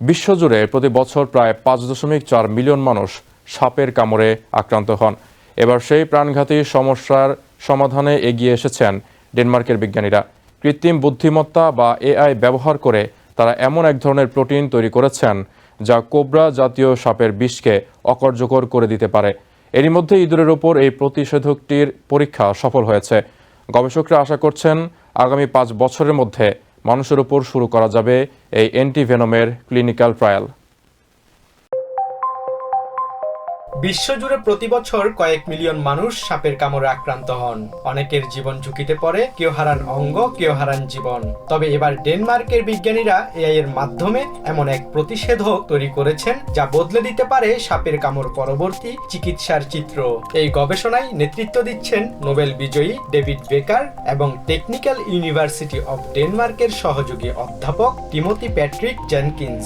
বিশ্বজুড়ে প্রতি বছর প্রায় পাঁচ দশমিক চার মিলিয়ন মানুষ সাপের কামড়ে আক্রান্ত হন। এবার সেই প্রাণঘাতী সমস্যার সমাধানে এগিয়ে এসেছেন ডেনমার্কের বিজ্ঞানীরা। কৃত্রিম বুদ্ধিমত্তা বা এআই ব্যবহার করে তারা এমন এক ধরনের প্রোটিন তৈরি করেছেন যা কোবরা জাতীয় সাপের বিষকে অকার্যকর করে দিতে পারে। এরই মধ্যে ইঁদুরের ওপর এই প্রতিষেধকটির পরীক্ষা সফল হয়েছে। গবেষকরা আশা করছেন, আগামী পাঁচ বছরের মধ্যে মানুষের উপর শুরু করা যাবে এই অ্যান্টিভেনমের ক্লিনিক্যাল ট্রায়াল। বিশ্বজুড়ে প্রতি বছর কয়েক মিলিয়ন মানুষ সাপের কামড়ে আক্রান্ত হন। অনেকের জীবন ঝুঁকিতে পড়ে, কেউ হারান অঙ্গ, কেউ হারান জীবন। তবে এবার ডেনমার্কের বিজ্ঞানীরা এআই এর মাধ্যমে এমন এক প্রতিষেধক তৈরি করেছেন, যা বদলে দিতে পারে সাপের কামড় পরবর্তী চিকিৎসার চিত্র। এই গবেষণায় নেতৃত্ব দিচ্ছেন নোবেল বিজয়ী ডেভিড বেকার এবং টেকনিক্যাল ইউনিভার্সিটি অব ডেনমার্কের সহযোগী অধ্যাপক টিমোথি প্যাট্রিক জেনকিন্স।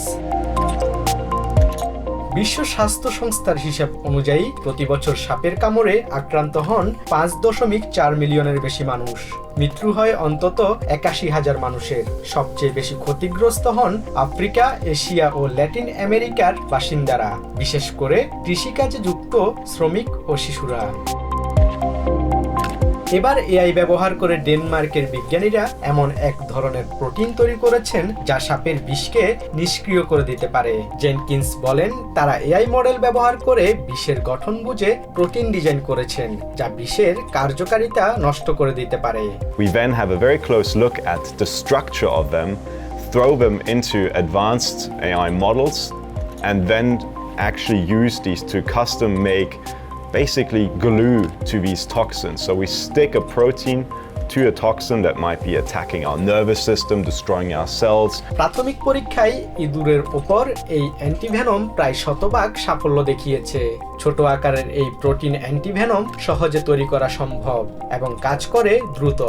বিশ্ব স্বাস্থ্য সংস্থার হিসাব অনুযায়ী প্রতি বছর সাপের কামড়ে আক্রান্ত হন পাঁচ দশমিক চার মিলিয়নের বেশি মানুষ। মৃত্যু হয় অন্তত একাশি হাজার মানুষের। সবচেয়ে বেশি ক্ষতিগ্রস্ত হন আফ্রিকা, এশিয়া ও ল্যাটিন আমেরিকার বাসিন্দারা। বিশেষ করে কৃষিকাজে যুক্ত শ্রমিক ও শিশুরা। এবার এআই ব্যবহার করে ডেনমার্কের বিজ্ঞানীরা এমন এক ধরনের প্রোটিন তৈরি করেছেন যা সাপের বিষকে নিষ্ক্রিয় করে দিতে পারে। জেনকিন্স বলেন তারা এআই মডেল ব্যবহার করে বিষের গঠন বুঝে প্রোটিন ডিজাইন করেছেন যা বিষের কার্যকারিতা নষ্ট করে দিতে পারে। We then have a very close look at the structure of them, throw them into advanced AI models, and then actually use these to custom make basically glue to these toxins. So we stick a protein to a toxin that might be attacking our nervous system, destroying our cells, প্রাথমিক পরীক্ষায় ইঁদুরের ওপর এই antivenom প্রায় শতভাগ সাফল্য দেখিয়েছে ছোট আকারের এই প্রোটিন অ্যান্টিভেনম সহজে তৈরি করা সম্ভব এবং কাজ করে দ্রুত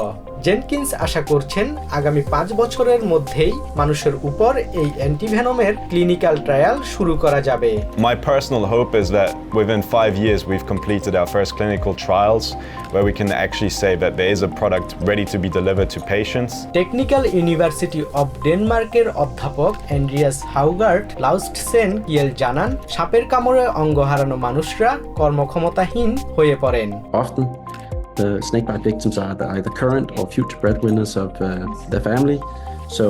জেনকিন্স আশা করছেন আগামী পাঁচ বছরের মধ্যেই মানুষের উপর এই অ্যান্টিভেনমের ক্লিনিক্যাল ট্রায়াল শুরু করা যাবে My personal hope is that within five years we've completed our first clinical trials where we can actually say that there is a product ready to be delivered to patients. Technical university of ডেনমার্কের অধ্যাপক Andreas Haugaard Laustsen Kiel জানান সাপের কামড়ে অঙ্গ হারানো মানুষরা কর্মক্ষমতাহীন হয়ে পড়েন Often, the snakebite victims are the, either current or future breadwinners of uh, their family. So,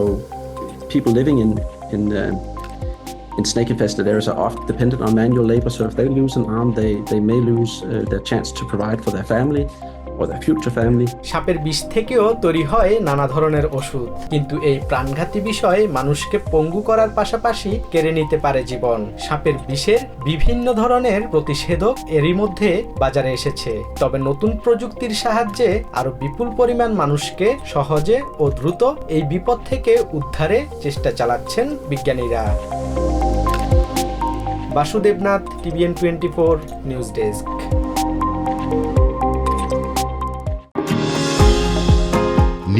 people living in in uh, in snake-infested areas are often dependent on manual labor. So, if they lose an arm, they they may lose uh, their chance to provide for their family সাপের বিষ থেকেও তৈরি হয় নানা ধরনের ওষুধ। কিন্তু এই প্রাণঘাতী বিষয় মানুষকে পঙ্গু করার পাশাপাশি কেড়ে নিতে পারে জীবন। সাপের বিষের বিভিন্ন ধরনের প্রতিষেধক এরই মধ্যে বাজারে এসেছে। তবে নতুন প্রযুক্তির সাহায্যে আরও বিপুল পরিমাণ মানুষকে সহজে ও দ্রুত এই বিপদ থেকে উদ্ধারে চেষ্টা চালাচ্ছেন বিজ্ঞানীরা। Basudebnath, TVN twenty four, news desk.